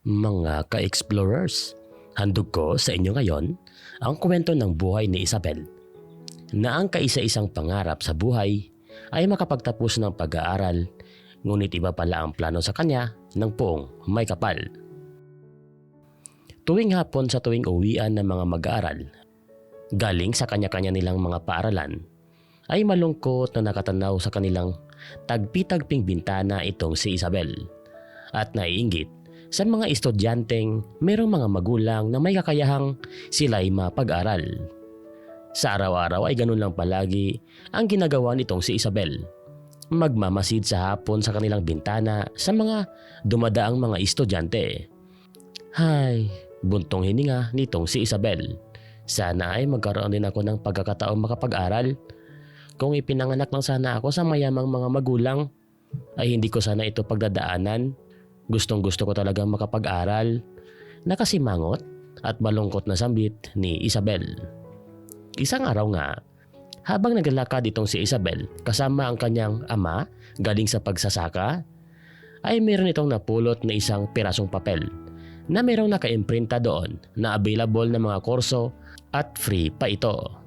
Mga ka-explorers, handog ko sa inyo ngayon ang kwento ng buhay ni Isabel na ang kaisa-isang pangarap sa buhay ay makapagtapos ng pag-aaral ngunit iba pala ang plano sa kanya ng poong may kapal. Tuwing hapon sa tuwing uwian ng mga mag-aaral, galing sa kanya-kanya nilang mga paaralan, ay malungkot na nakatanaw sa kanilang tagpi-tagping bintana itong si Isabel at naiinggit sa mga estudyanteng merong mga magulang na may kakayahang sila'y mapag-aral. Sa araw-araw ay ganun lang palagi ang ginagawa nitong si Isabel. Magmamasid sa hapon sa kanilang bintana sa mga dumadaang mga estudyante. Hay, buntong hininga nitong si Isabel. Sana ay magkaroon din ako ng pagkakataong makapag-aral. Kung ipinanganak lang sana ako sa mayamang mga magulang, ay hindi ko sana ito pagdadaanan. Gustong gusto ko talagang makapag-aral. Nakasimangot at malungkot na sambit ni Isabel. Isang araw nga, habang naglalakad itong si Isabel kasama ang kanyang ama galing sa pagsasaka, ay meron itong napulot na isang pirasong papel na merong nakaimprinta doon na available na mga kurso at free pa ito.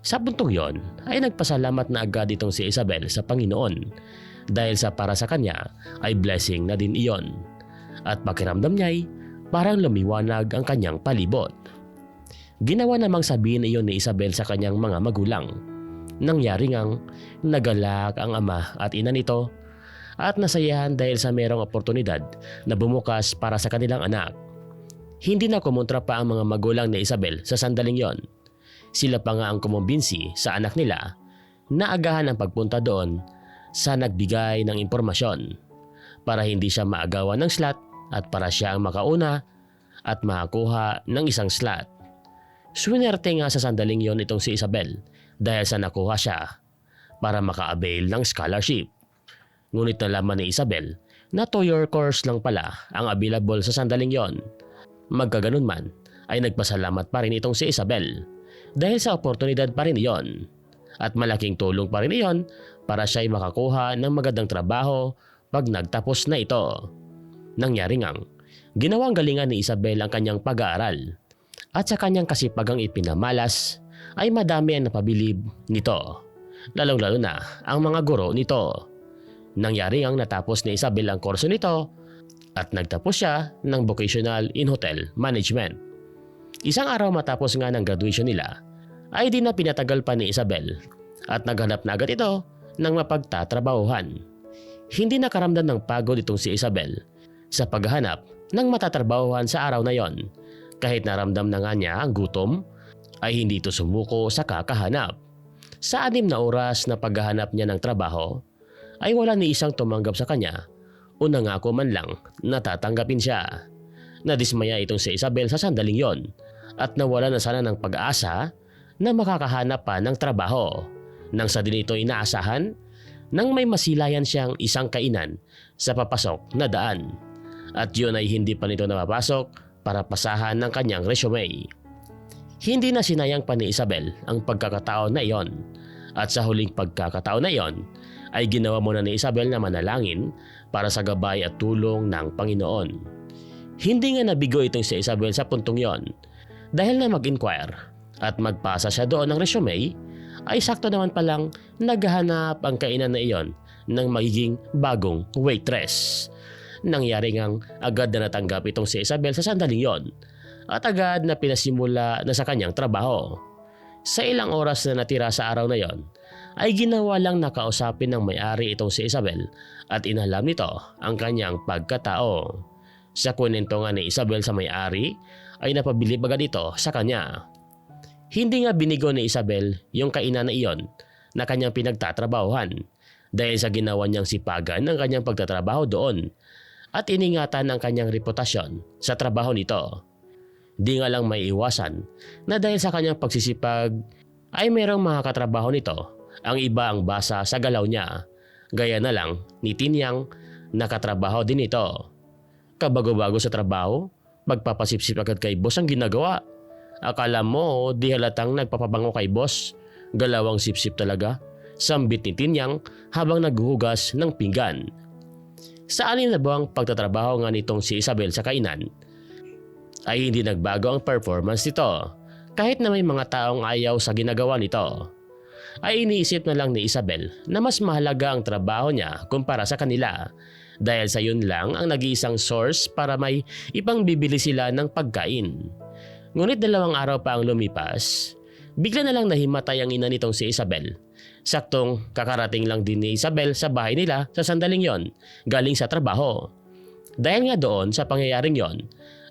Sa puntong yon ay nagpasalamat na agad itong si Isabel sa Panginoon dahil sa para sa kanya ay blessing na din iyon. At pakiramdam niya ay parang lumiwanag ang kanyang palibot. Ginawa namang sabihin iyon ni Isabel sa kanyang mga magulang. Nangyari ngang nagalak ang ama at ina nito at nasayahan dahil sa merong oportunidad na bumukas para sa kanilang anak. Hindi na kumontra pa ang mga magulang ni Isabel sa sandaling yon. Sila pa nga ang kumumbinsi sa anak nila na agahan ang pagpunta doon sa nagbigay ng impormasyon para hindi siya maagawan ng slot at para siya ang makauna at makakuha ng isang slot. Swinerte nga sa sandaling yon itong si Isabel dahil sa nakuha siya para maka-avail ng scholarship. Ngunit nalaman ni Isabel na two-year course lang pala ang available sa sandaling yon. Magkaganon man ay nagpasalamat pa rin itong si Isabel dahil sa oportunidad pa rin iyon. At malaking tulong pa rin iyon para siya ay makakuha ng magandang trabaho pag nagtapos na ito. Nangyari ngang, ginawang galingan ni Isabel ang kanyang pag-aaral at sa kanyang kasipagang ipinamalas ay madami ang napabilib nito. Lalong-lalo na ang mga guro nito. Nangyari ang natapos ni Isabel ang kurso nito at nagtapos siya ng vocational in hotel management. Isang araw matapos nga ng graduation nila ay di na pinatagal pa ni Isabel at naghanap na agad ito ng mapagtatrabahuhan. Hindi nakaramdam ng pagod itong si Isabel sa paghahanap ng matatrabahuhan sa araw na yon. Kahit naramdam na nga niya ang gutom, ay hindi ito sumuko sa kakahanap. Sa anim na oras na paghahanap niya ng trabaho, ay wala ni isang tumanggap sa kanya o nangako man lang na tatanggapin siya. Nadismaya itong si Isabel sa sandaling yon at nawala na sana ng pag-asa na makakahanap pa ng trabaho. Nang sa din ito inaasahan, nang may masilayan siyang isang kainan sa papasok na daan. At yun ay hindi pa nito napapasok para pasahan ng kanyang resume. Hindi na sinayang pa ni Isabel ang pagkakataon na iyon. At sa huling pagkakataon na iyon, ay ginawa muna ni Isabel na manalangin para sa gabay at tulong ng Panginoon. Hindi nga nabigo itong si Isabel sa puntong yon dahil na mag-inquire at magpasa siya doon ng resume, ay sakto naman palang naghahanap ang kainan na iyon ng magiging bagong waitress. Nangyari ngang agad na natanggap itong si Isabel sa sandaling yon at agad na pinasimula na sa kanyang trabaho. Sa ilang oras na natira sa araw na yon, ay ginawa lang nakausapin ng may-ari itong si Isabel at inalam nito ang kanyang pagkatao. Sa kwento nga ni Isabel sa may-ari ay napabilib agad ito sa kanya. Hindi nga binigo ni Isabel yung kainan na iyon na kanyang pinagtatrabahuhan dahil sa ginawa niyang sipagan ng kanyang pagtatrabaho doon at iningatan ang kanyang reputasyon sa trabaho nito. Di nga lang may iwasan na dahil sa kanyang pagsisipag ay merong mga katrabaho nito ang iba ang basa sa galaw niya. Gaya na lang ni Tinyang nakatrabaho din ito. Kabago-bago sa trabaho, magpapasipsip agad kay boss ang ginagawa. Akala mo di halatang nagpapabango kay boss. Galawang sipsip talaga. Sambit ni Tinyang habang naghuhugas ng pinggan. Sa anim na buwang pagtatrabaho nga nitong si Isabel sa kainan, ay hindi nagbago ang performance nito kahit na may mga taong ayaw sa ginagawa nito. Ay iniisip na lang ni Isabel na mas mahalaga ang trabaho niya kumpara sa kanila dahil sa yun lang ang nag-iisang source para may ipang bibili sila ng pagkain. Ngunit dalawang araw pa ang lumipas, bigla na lang nahimatay ang ina nitong si Isabel. Saktong kakarating lang din ni Isabel sa bahay nila sa sandaling yon, galing sa trabaho. Dahil nga doon sa pangyayaring yon,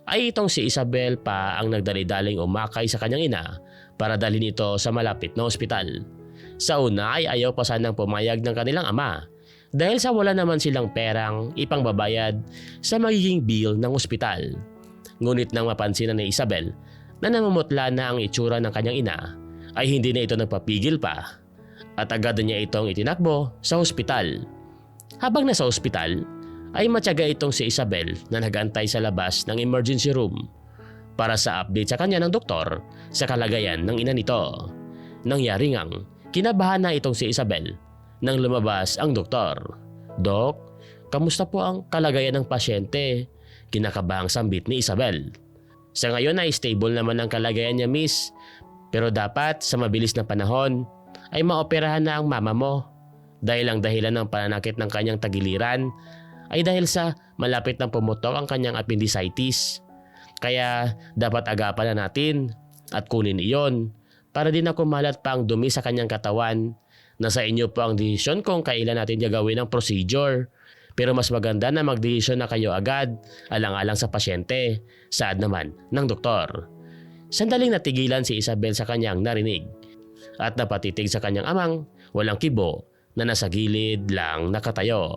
ay itong si Isabel pa ang nagdali-daling umakay sa kanyang ina para dalhin ito sa malapit na ospital. Sa una ay ayaw pa sanang pumayag ng kanilang ama dahil sa wala naman silang perang ipangbabayad sa magiging bill ng ospital. Ngunit nang mapansin na ni Isabel na namumutla na ang itsura ng kanyang ina ay hindi na ito nagpapigil pa at agad niya itong itinakbo sa ospital. Habang nasa ospital, ay matyaga itong si Isabel na nagantay sa labas ng emergency room para sa update sa kanya ng doktor sa kalagayan ng ina nito. Nangyari ngang kinabahan na itong si Isabel nang lumabas ang doktor. Dok, kamusta po ang kalagayan ng pasyente? Kinakabahang sambit ni Isabel. Sa ngayon ay stable naman ang kalagayan niya miss pero dapat sa mabilis na panahon ay maoperahan na ang mama mo. Dahil ang dahilan ng pananakit ng kanyang tagiliran ay dahil sa malapit ng pumutok ang kanyang appendicitis. Kaya dapat agapan na natin at kunin iyon para din na kumalat pa ang dumi sa kanyang katawan. Nasa inyo po ang desisyon kung kailan natin gagawin ang procedure. Pero mas maganda na magdesisyon na kayo agad alang-alang sa pasyente, saad naman ng doktor. Sandaling natigilan si Isabel sa kanyang narinig at napatitig sa kanyang amang walang kibo na nasa gilid lang nakatayo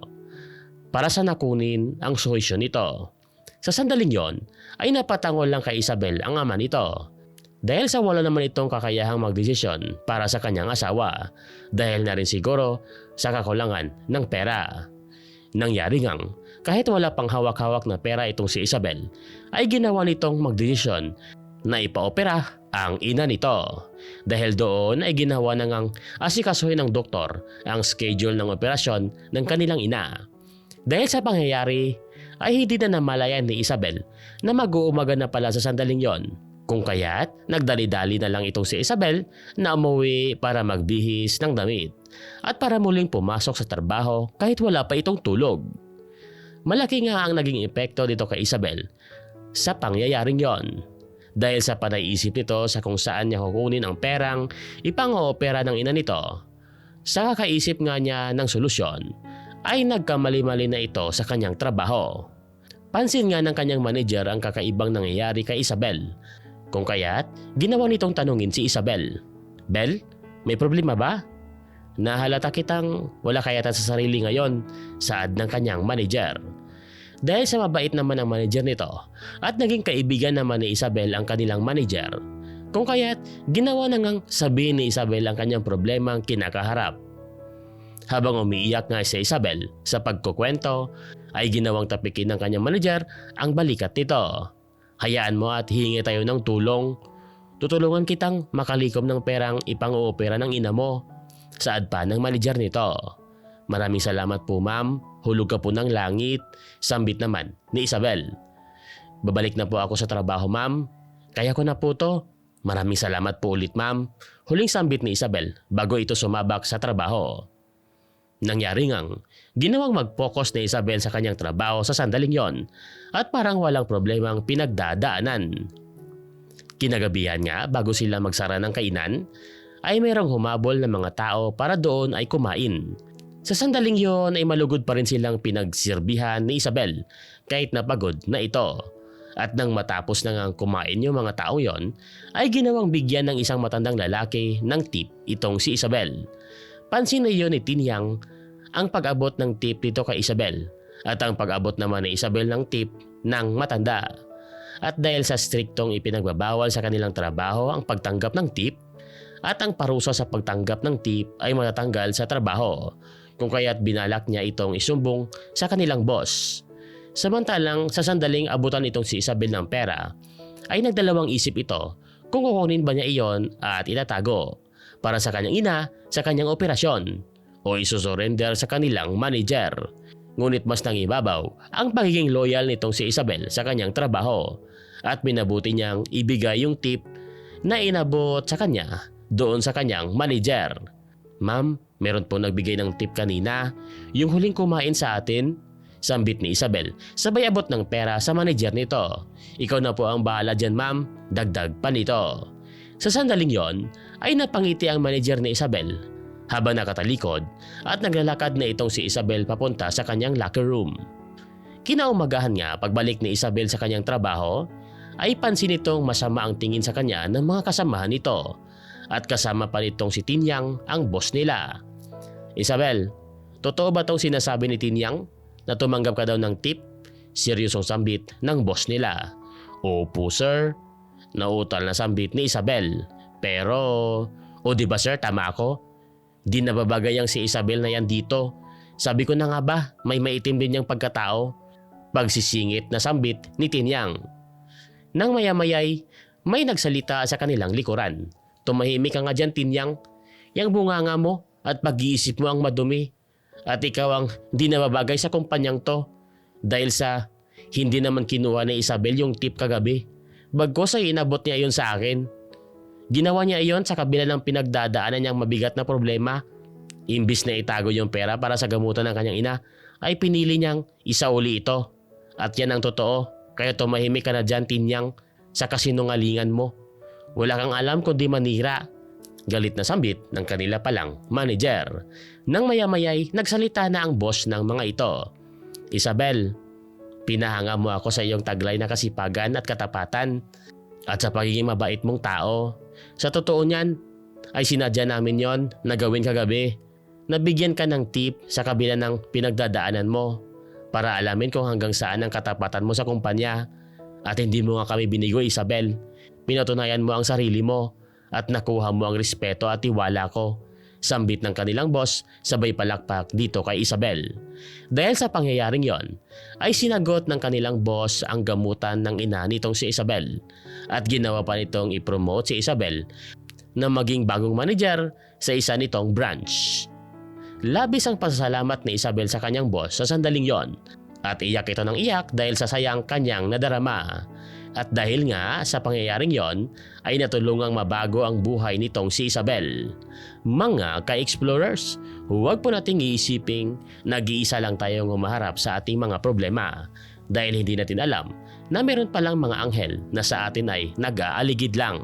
para sa nakunin ang solusyon nito. Sa sandaling yon ay napatangol lang kay Isabel ang ama nito dahil sa wala naman itong kakayahang magdesisyon para sa kanyang asawa dahil na rin siguro sa kakulangan ng pera. Nangyari ngang kahit wala pang hawak-hawak na pera itong si Isabel ay ginawa nitong magdesisyon na ipaopera ang ina nito. Dahil doon ay ginawa na ngang asikasuhin ng doktor ang schedule ng operasyon ng kanilang ina. Dahil sa pangyayari ay hindi na namalayan ni Isabel na mag-uumaga na pala sa sandaling yon. Kung kaya't nagdali-dali na lang itong si Isabel na umuwi para magbihis ng damit at para muling pumasok sa trabaho kahit wala pa itong tulog. Malaki nga ang naging epekto dito kay Isabel sa pangyayaring yon. Dahil sa panaisip nito sa kung saan niya kukunin ang perang ipang-oopera ng ina nito. Sa kakaisip nga niya ng solusyon ay nagkamali-mali na ito sa kanyang trabaho. Pansin nga ng kanyang manager ang kakaibang nangyayari kay Isabel. Kung kaya't, ginawa nitong tanungin si Isabel. Bel, may problema ba? Nahalata kitang wala kayatan sa sarili ngayon, saad ng kanyang manager. Dahil sa mabait naman ang manager nito at naging kaibigan naman ni Isabel ang kanilang manager. Kung kaya't ginawa na ngang sabihin ni Isabel ang kanyang problema ang kinakaharap. Habang umiiyak nga si Isabel sa pagkukwento ay ginawang tapikin ng kanyang manager ang balikat nito. Hayaan mo at hihingi tayo ng tulong. Tutulungan kitang makalikom ng perang ipang-oopera ng ina mo. Saad pa ng manager nito. Maraming salamat po ma'am, hulog ka po ng langit, sambit naman ni Isabel. Babalik na po ako sa trabaho ma'am, kaya ko na po to. Maraming salamat po ulit ma'am, huling sambit ni Isabel bago ito sumabak sa trabaho. Nangyari ngang, ginawang mag-focus ni Isabel sa kanyang trabaho sa sandaling yon at parang walang problemang pinagdadaanan. Kinagabihan nga bago sila magsara ng kainan, ay mayroong humabol ng mga tao para doon ay kumain. Sa sandaling yon ay malugod pa rin silang pinagsirbihan ni Isabel kahit napagod na ito. At nang matapos na ngang kumain yung mga tao yon, ay ginawang bigyan ng isang matandang lalaki ng tip itong si Isabel. Pansin na iyon ni Tinyang ang pag-abot ng tip dito kay Isabel at ang pag-abot naman ni Isabel ng tip ng matanda. At dahil sa striktong ipinagbabawal sa kanilang trabaho ang pagtanggap ng tip at ang parusa sa pagtanggap ng tip ay matatanggal sa trabaho kung kaya't binalak niya itong isumbong sa kanilang boss. Samantalang sa sandaling abutan itong si Isabel ng pera ay nagdalawang isip ito kung kukunin ba niya iyon at itatago para sa kanyang ina sa kanyang operasyon o isusurrender sa kanilang manager. Ngunit mas nangibabaw ang pagiging loyal nitong si Isabel sa kanyang trabaho at minabuti niyang ibigay yung tip na inabot sa kanya doon sa kanyang manager. Ma'am, meron po nagbigay ng tip kanina. Yung huling kumain sa atin, sambit ni Isabel. Sabay abot ng pera sa manager nito. Ikaw na po ang bahala dyan ma'am, dagdag pa nito. Sa sandaling yon ay napangiti ang manager ni Isabel habang nakatalikod at naglalakad na itong si Isabel papunta sa kanyang locker room. Kinaumagahan nga pagbalik ni Isabel sa kanyang trabaho ay pansin nitong masama ang tingin sa kanya ng mga kasamahan nito at kasama pa nitong si Tinyang ang boss nila. Isabel, totoo ba tong sinasabi ni Tinyang na tumanggap ka daw ng tip? Seryosong sambit ng boss nila. Opo sir, nautal na sambit ni Isabel. Pero, o di ba sir tama ako? Di nababagay ang si Isabel na yan dito. Sabi ko na nga ba, may maitim din niyang pagkatao. Pagsisingit na sambit ni Tinyang. Nang mayamayay, may nagsalita sa kanilang likuran. Tumahimik ka nga dyan, Tinyang. Yang bunganga mo at pag-iisip mo ang madumi. At ikaw ang di nababagay sa kumpanyang to. Dahil sa hindi naman kinuha ni Isabel yung tip kagabi. Bagkos ay inabot niya yon sa akin. Ginawa niya iyon sa kabila ng pinagdadaanan niyang mabigat na problema. Imbis na itago yung pera para sa gamutan ng kanyang ina, ay pinili niyang isauli ito. At yan ang totoo, kaya tumahimik ka na dyan, Tinyang, sa kasinungalingan mo. Wala kang alam kundi manira. Galit na sambit ng kanila palang manager. Nang mayamayay, nagsalita na ang boss ng mga ito. Isabel, pinahanga mo ako sa iyong taglay na kasipagan at katapatan at sa pagiging mabait mong tao. Sa totoo niyan, ay sinadya namin yon na gawin kagabi. Nabigyan ka ng tip sa kabila ng pinagdadaanan mo para alamin kung hanggang saan ang katapatan mo sa kumpanya. At hindi mo nga kami binigo Isabel. Pinatunayan mo ang sarili mo at nakuha mo ang respeto at tiwala ko. Sambit ng kanilang boss sabay palakpak dito kay Isabel. Dahil sa pangyayaring yon, ay sinagot ng kanilang boss ang gamutan ng ina nitong si Isabel at ginawa pa nitong ipromote si Isabel na maging bagong manager sa isa nitong branch. Labis ang pasasalamat ni Isabel sa kanyang boss sa sandaling yon at iyak ito ng iyak dahil sa sayang kanyang nadarama. At dahil nga sa pangyayaring yon ay natulungang mabago ang buhay nitong si Isabel. Mga ka-explorers, huwag po nating iisiping nag-iisa lang tayong umaharap sa ating mga problema dahil hindi natin alam na meron palang mga anghel na sa atin ay nag-aaligid lang.